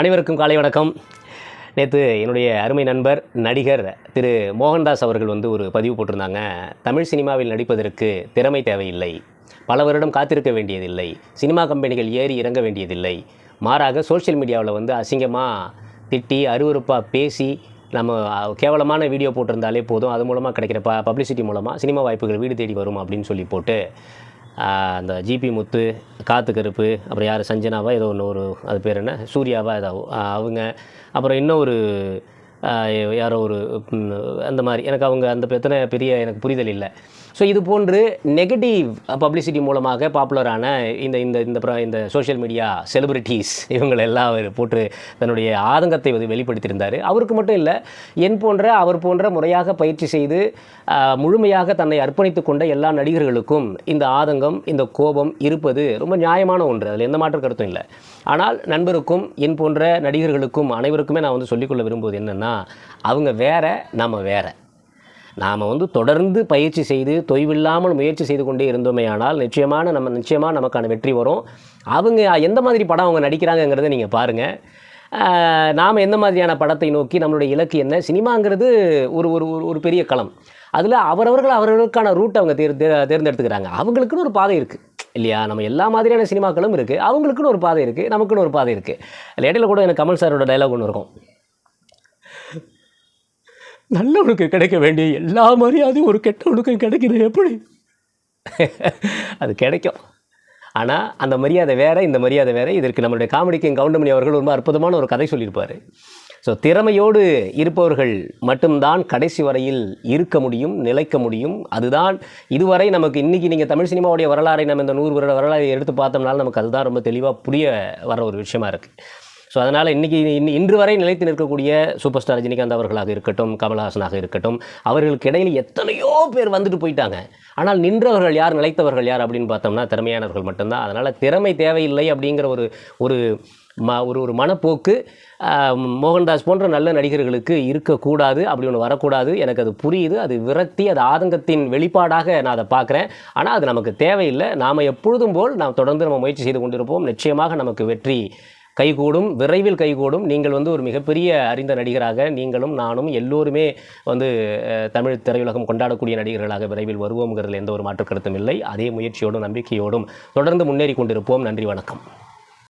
அனைவருக்கும் காலை வணக்கம். நேற்று என்னுடைய அருமை நண்பர் நடிகர் திரு மோகன்தாஸ் அவர்கள் வந்து ஒரு பதிவு போட்டிருந்தாங்க. தமிழ் சினிமாவில் நடிப்பதற்கு திறமை தேவையில்லை. பல வருடம் காத்திருக்க வேண்டியதில்லை. சினிமா கம்பெனிகள் ஏறி இறங்க வேண்டியதில்லை. மாறாக சோஷியல் மீடியாவில் வந்து அசிங்கமாக திட்டி அருவருப்பாக பேசி நம்ம கேவலமான வீடியோ போட்டிருந்தாலே போதும். அது மூலமாக கிடைக்கிற ப பப்ளிசிட்டி மூலமாக சினிமா வாய்ப்புகள் வீடு தேடி வரும் அப்படின்னு சொல்லி போட்டு அந்த ஜிபி முத்து காத்து கருப்பு அப்புறம் யார் சஞ்சனாவா ஏதோ ஒன்று ஒரு அது பேர் என்ன? சூர்யாவா ஏதோ அவங்க. அப்புறம் இன்னும் ஒரு யாரோ ஒரு அந்த மாதிரி. எனக்கு அவங்க அந்த எத்தனை பெரிய எனக்கு புரிதல் இல்லை. ஸோ இது போன்று நெகட்டிவ் பப்ளிசிட்டி மூலமாக பாப்புலரான இந்த இந்த இந்த இந்த சோஷியல் மீடியா செலிபிரிட்டிஸ் இவங்களை எல்லாம் அவர் போட்டு தன்னுடைய ஆதங்கத்தை வந்து வெளிப்படுத்தியிருந்தார். அவருக்கு மட்டும் இல்லை என் போன்ற அவர் போன்ற முறையாக பயிற்சி செய்து முழுமையாக தன்னை அர்ப்பணித்து கொண்ட எல்லா நடிகர்களுக்கும் இந்த ஆதங்கம் இந்த கோபம் இருப்பது ரொம்ப நியாயமான ஒன்று. அதில் எந்த மாற்று கருத்தும் இல்லை. ஆனால் நண்பருக்கும் என் போன்ற நடிகர்களுக்கும் அனைவருக்குமே நான் வந்து சொல்லிக்கொள்ள விரும்புவது என்னென்னா அவங்க வேற நம்ம வேறு. நாம் வந்து தொடர்ந்து பயிற்சி செய்து தொய்வில்லாமல் முயற்சி செய்து கொண்டே இருந்தோமே ஆனால் நிச்சயமான நம்ம நிச்சயமாக நமக்கான வெற்றி வரும். அவங்க எந்த மாதிரி படம் அவங்க நடிக்கிறாங்கங்கிறத நீங்கள் பாருங்கள் நாம் எந்த மாதிரியான படத்தை நோக்கி நம்மளுடைய இலக்கு என்ன? சினிமாங்கிறது ஒரு ஒரு ஒரு- ஒரு பெரிய களம். அதில் அவரவர்கள் அவர்களுக்கான ரூட் அவங்க தேர் தே- தேர்ந்தெடுத்துக்கிறாங்க. அவங்களுக்குன்னு ஒரு பாதை இருக்குது இல்லையா? நம்ம எல்லா மாதிரியான சினிமாக்களும் இருக்குது அவங்களுக்குன்னு ஒரு பாதை இருக்குது நமக்குன்னு ஒரு பாதை இருக்குது இடையில கூட எனக்கு கமல் சாரோட டைலாக் ஒன்று இருக்கும். நல்லவனுக்கு கிடைக்க வேண்டிய எல்லா மரியாதையும் ஒரு கெட்டவனுக்கும் கிடைக்கிது எப்படி? அது கிடைக்கும். ஆனால் அந்த மரியாதை வேறு இந்த மரியாதை வேறு. இதற்கு நம்மளுடைய காமெடிக்கும் கவுண்டமணி அவர்கள் ரொம்ப அற்புதமான ஒரு கதை சொல்லியிருப்பார். ஸோ திறமையோடு இருப்பவர்கள் மட்டும்தான் கடைசி வரையில் இருக்க முடியும் நிலைக்க முடியும். அதுதான் இதுவரை நமக்கு இன்றைக்கி நீங்கள் தமிழ் சினிமாவுடைய வரலாறை நம்ம இந்த நூறு வருட வரலாறை எடுத்து பார்த்தோம்னாலும் நமக்கு அதுதான் ரொம்ப தெளிவாக புரிய வர ஒரு விஷயமா இருக்குது ஸோ அதனால் இன்றைக்கி இன்று வரை நிலைத்து நிற்கக்கூடிய சூப்பர் ஸ்டார் ரஜினிகாந்த் அவர்களாக இருக்கட்டும் கமல்ஹாசனாக இருக்கட்டும் அவர்களுக்கு இடையில் எத்தனையோ பேர் வந்துட்டு போயிட்டாங்க. ஆனால் நின்றவர்கள் யார் நிலைத்தவர்கள் யார் அப்படின்னு பார்த்தோம்னா திறமையானவர்கள் மட்டும்தான். அதனால் திறமை தேவையில்லை அப்படிங்கிற ஒரு ஒரு ம ஒரு ஒரு மனப்போக்கு மோகன்தாஸ் போன்ற நல்ல நடிகர்களுக்கு இருக்கக்கூடாது. அப்படி ஒன்று வரக்கூடாது. எனக்கு அது புரியுது. அது விரக்தி அது ஆதங்கத்தின் வெளிப்பாடாக நான் அதை பார்க்குறேன். ஆனால் அது நமக்கு தேவையில்லை. நாம் எப்பொழுதும் போல் நாம் தொடர்ந்து நம்ம முயற்சி செய்து கொண்டிருப்போம். நிச்சயமாக நமக்கு வெற்றி கைகூடும் விரைவில் கைகூடும். நீங்கள் வந்து ஒரு மிகப்பெரிய அறிந்த நடிகராக நீங்களும் நானும் எல்லோருமே வந்து தமிழ் திரையுலகம் கொண்டாடக்கூடிய நடிகர்களாக விரைவில் வருவோங்கிறதுல எந்த ஒரு மாற்று கருத்தும் இல்லை. அதே முயற்சியோடும் நம்பிக்கையோடும் தொடர்ந்து முன்னேறி கொண்டிருப்போம். நன்றி வணக்கம்.